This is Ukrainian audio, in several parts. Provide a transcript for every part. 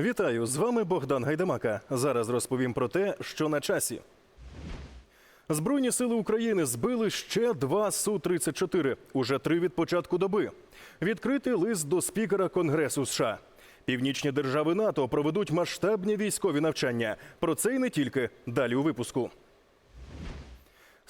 Вітаю з вами Богдан Гайдамака. Зараз розповім про те, що на часі. Збройні сили України збили ще два су 34 уже три від початку доби. Відкритий лист до спікера Конгресу США. Північні держави НАТО проведуть масштабні військові навчання. Про це і не тільки далі у випуску.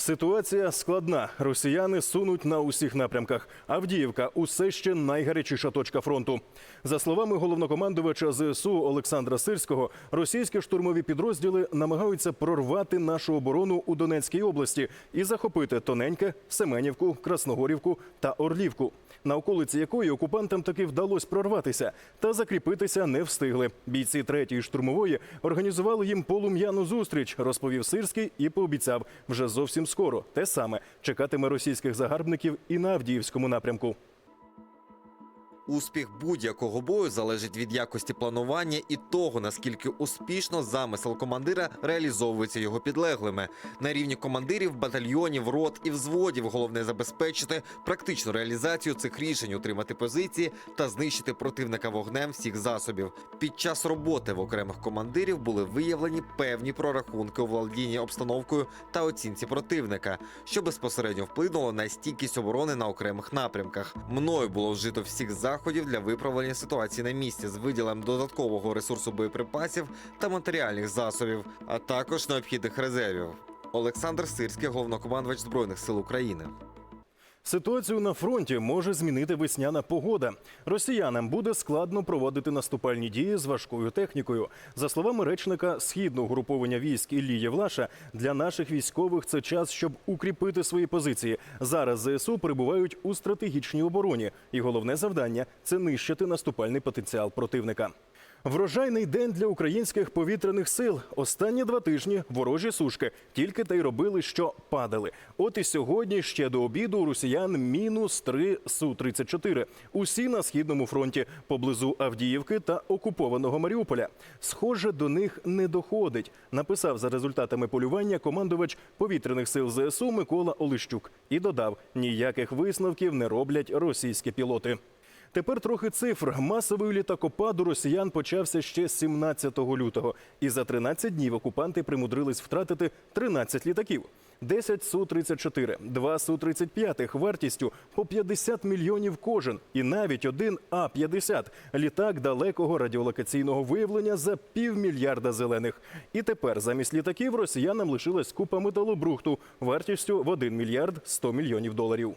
Ситуація складна. Росіяни сунуть на усіх напрямках. Авдіївка усе ще найгарячіша точка фронту. За словами головнокомандувача ЗСУ Олександра Сирського, російські штурмові підрозділи намагаються прорвати нашу оборону у Донецькій області і захопити Тоненьке, Семенівку, Красногорівку та Орлівку, на околиці якої окупантам таки вдалося прорватися, та закріпитися не встигли. Бійці третьої штурмової організували їм полум'яну зустріч, розповів Сирський і пообіцяв вже зовсім скоро те саме чекатиме російських загарбників і на Авдіївському напрямку. Успіх будь-якого бою залежить від якості планування і того, наскільки успішно замисел командира реалізовується його підлеглими. На рівні командирів, батальйонів, рот і взводів головне забезпечити практичну реалізацію цих рішень, утримати позиції та знищити противника вогнем всіх засобів. Під час роботи в окремих командирів були виявлені певні прорахунки у володінні обстановкою та оцінці противника, що безпосередньо вплинуло на стійкість оборони на окремих напрямках. Мною було вжито всіх заходів для виправлення ситуації на місці з виділом додаткового ресурсу боєприпасів та матеріальних засобів, а також необхідних резервів. Олександр Сирський, головнокомандувач збройних сил України. Ситуацію на фронті може змінити весняна погода. Росіянам буде складно проводити наступальні дії з важкою технікою. За словами речника східного груповання військ Іллі Євлаша, для наших військових це час, щоб укріпити свої позиції. Зараз ЗСУ перебувають у стратегічній обороні, і головне завдання це нищити наступальний потенціал противника. Врожайний день для українських повітряних сил. Останні два тижні ворожі сушки тільки та й робили, що падали. От і сьогодні ще до обіду росіян мінус 3 су 34 Усі на східному фронті поблизу Авдіївки та окупованого Маріуполя. Схоже, до них не доходить. Написав за результатами полювання командувач повітряних сил ЗСУ Микола Олещук і додав: ніяких висновків не роблять російські пілоти. Тепер трохи цифр. Масовий літакопад у росіян почався ще 17 лютого. І за 13 днів окупанти примудрились втратити 13 літаків. 10 Су-34, 2 Су-35 вартістю по 50 мільйонів кожен. І навіть один А-50 – літак далекого радіолокаційного виявлення за півмільярда зелених. І тепер замість літаків росіянам лишилась купа металобрухту вартістю в 1 мільярд 100 мільйонів доларів.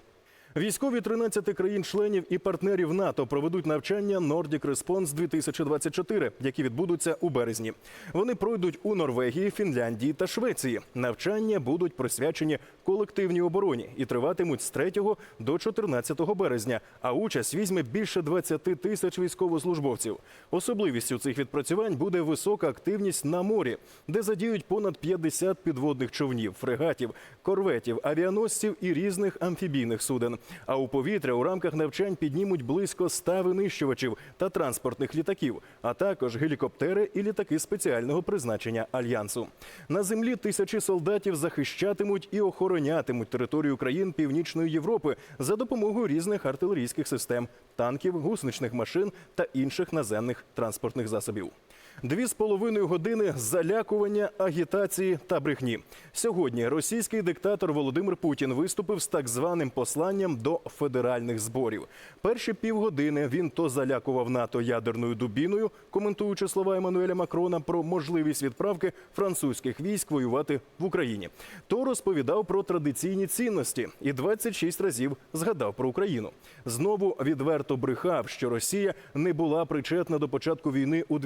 Військові 13 країн-членів і партнерів НАТО проведуть навчання Nordic Response 2024, які відбудуться у березні. Вони пройдуть у Норвегії, Фінляндії та Швеції. Навчання будуть присвячені колективній обороні і триватимуть з 3 до 14 березня. А участь візьме більше 20 тисяч військовослужбовців. Особливістю цих відпрацювань буде висока активність на морі, де задіють понад 50 підводних човнів, фрегатів, корветів, авіаносців і різних амфібійних суден. А у повітря у рамках навчань піднімуть близько 100 винищувачів та транспортних літаків, а також гелікоптери і літаки спеціального призначення альянсу. На землі тисячі солдатів захищатимуть і охоронятимуть територію країн Північної Європи за допомогою різних артилерійських систем, танків, гусничних машин та інших наземних транспортних засобів. Дві з половиною години залякування, агітації та брехні. Сьогодні російський диктатор Володимир Путін виступив з так званим посланням до федеральних зборів. Перші півгодини він то залякував НАТО ядерною дубіною, коментуючи слова Еммануеля Макрона про можливість відправки французьких військ воювати в Україні, то розповідав про традиційні цінності і 26 разів згадав про Україну. Знову відверто брехав, що Росія не була причетна до початку війни у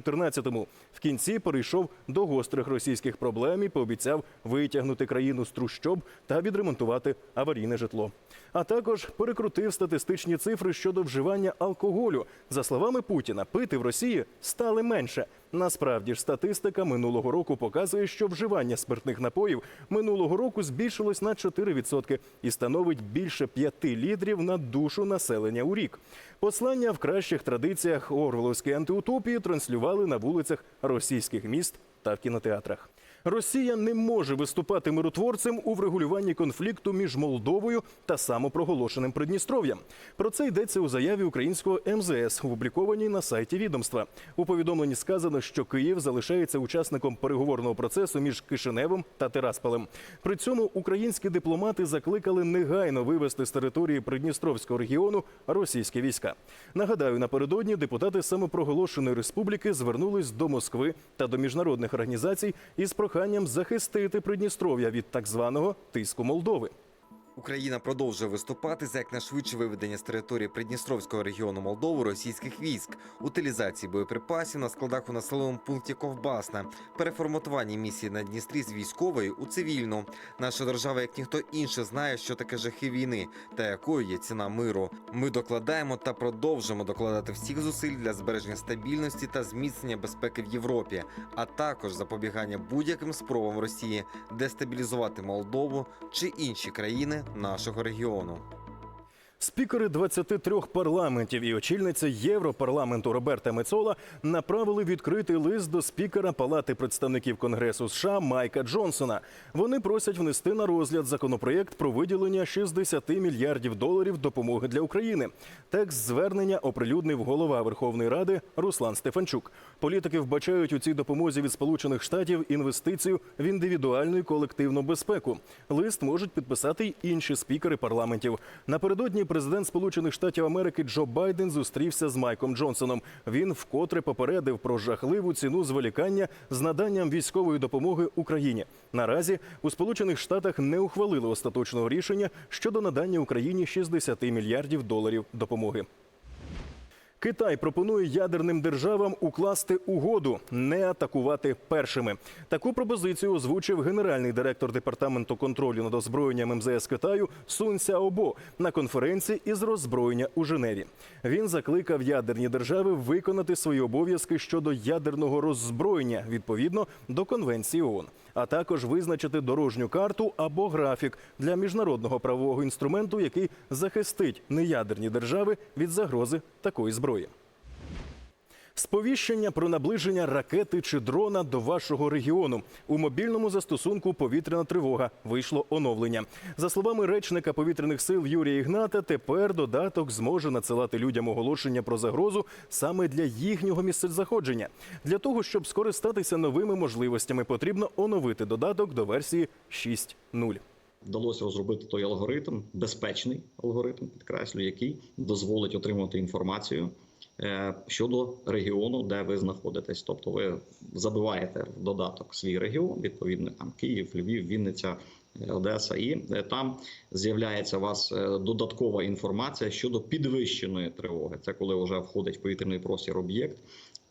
2014-му. В кінці перейшов до гострих російських проблем і пообіцяв витягнути країну з трущоб та відремонтувати аварійне житло. А також перекрутив статистичні цифри щодо вживання алкоголю. За словами Путіна, пити в Росії стали менше. Насправді ж статистика минулого року показує, що вживання спиртних напоїв минулого року збільшилось на 4% і становить більше 5 літрів на душу населення у рік. Послання в кращих традиціях Орвеловської антиутопії транслювали на вулицях російських міст та в кінотеатрах. Росія не може виступати миротворцем у врегулюванні конфлікту між Молдовою та самопроголошеним Придністров'ям. Про це йдеться у заяві українського МЗС, опублікованій на сайті відомства. У повідомленні сказано, що Київ залишається учасником переговорного процесу між Кишиневом та Тирасполем. При цьому українські дипломати закликали негайно вивести з території Придністровського регіону російські війська. Нагадаю, напередодні депутати самопроголошеної республіки звернулись до Москви та до міжнародних організацій із проханням захистити Придністров'я від так званого тиску Молдови. Україна продовжує виступати за якнайшвидше виведення з території Придністровського регіону Молдови російських військ, утилізації боєприпасів на складах у населеному пункті Ковбасна, переформатування місії на Дністрі з військової у цивільну. Наша держава, як ніхто інший, знає, що таке жахи війни та якою є ціна миру. Ми докладаємо та продовжимо докладати всіх зусиль для збереження стабільності та зміцнення безпеки в Європі, а також запобігання будь-яким спробам Росії дестабілізувати Молдову чи інші країни нашого регіону. Спікери 23 парламентів і очільниця Європарламенту Роберта Мецола направили відкритий лист до спікера Палати представників Конгресу США Майка Джонсона. Вони просять внести на розгляд законопроєкт про виділення 60 мільярдів доларів допомоги для України. Текст звернення оприлюднив голова Верховної Ради Руслан Стефанчук. Політики вбачають у цій допомозі від Сполучених Штатів інвестицію в індивідуальну і колективну безпеку. Лист можуть підписати й інші спікери парламентів. Напередодні президент Сполучених Штатів Америки Джо Байден зустрівся з Майком Джонсоном. Він вкотре попередив про жахливу ціну зволікання з наданням військової допомоги Україні. Наразі у Сполучених Штатах не ухвалили остаточного рішення щодо надання Україні 60 мільярдів доларів допомоги. Китай пропонує ядерним державам укласти угоду не атакувати першими. Таку пропозицію озвучив генеральний директор департаменту контролю над озброєнням МЗС Китаю Сун Сяобо на конференції із роззброєння у Женеві. Він закликав ядерні держави виконати свої обов'язки щодо ядерного роззброєння відповідно до конвенції ООН, а також визначити дорожню карту або графік для міжнародного правового інструменту, який захистить неядерні держави від загрози такої зброї. Сповіщення про наближення ракети чи дрона до вашого регіону у мобільному застосунку повітряна тривога вийшло оновлення. За словами речника повітряних сил Юрія Ігната, тепер додаток зможе надсилати людям оголошення про загрозу саме для їхнього місцезаходження. Для того щоб скористатися новими можливостями, потрібно оновити додаток до версії 6.0. Вдалося розробити той алгоритм, безпечний алгоритм, підкреслю, який дозволить отримати інформацію щодо регіону, де ви знаходитесь. Тобто, ви забиваєте в додаток свій регіон, відповідно там Київ, Львів, Вінниця. е, Одеса, і е, там з'являється у вас е, додаткова інформація щодо підвищеної тривоги. Це коли вже входить в повітряний простір об'єкт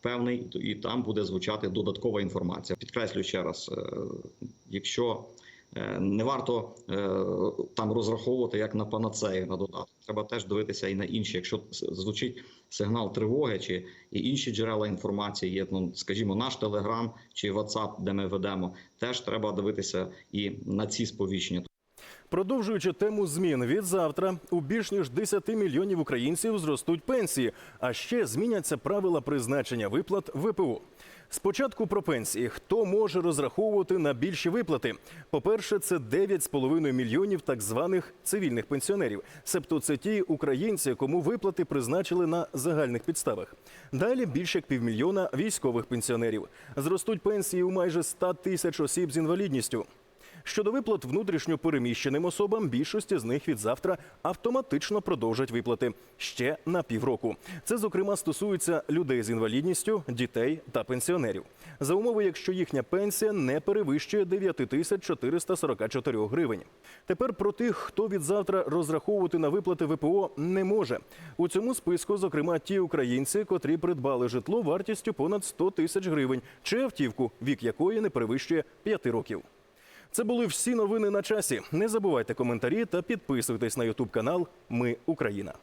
певний, і там буде звучати додаткова інформація. Підкреслю ще раз, е, якщо Е, Не варто е, там розраховувати як на панацею на додаток. Треба теж дивитися і на інші. Якщо звучить сигнал тривоги чи і інші джерела інформації, є ну, скажімо, наш телеграм чи WhatsApp, де ми ведемо, теж треба дивитися і на ці сповіщення. Продовжуючи тему змін від завтра, у більш ніж 10 мільйонів українців зростуть пенсії, а ще зміняться правила призначення виплат ВПО. Спочатку про пенсії. Хто може розраховувати на більші виплати? По-перше, це 9,5 мільйонів так званих цивільних пенсіонерів. Себто це ті українці, кому виплати призначили на загальних підставах. Далі більше як півмільйона військових пенсіонерів. Зростуть пенсії у майже 100 тисяч осіб з інвалідністю. Щодо виплат внутрішньо переміщеним особам, більшості з них від завтра автоматично продовжать виплати ще на півроку. Це, зокрема, стосується людей з інвалідністю, дітей та пенсіонерів. За умови, якщо їхня пенсія не перевищує 9 тисяч 444 гривень. Тепер про тих, хто від завтра розраховувати на виплати ВПО не може. У цьому списку, зокрема, ті українці, котрі придбали житло вартістю понад 100 тисяч гривень, чи автівку, вік якої не перевищує 5 років. Це були всі новини на часі. Не забувайте коментарі та підписуйтесь на Ютуб канал Ми Україна.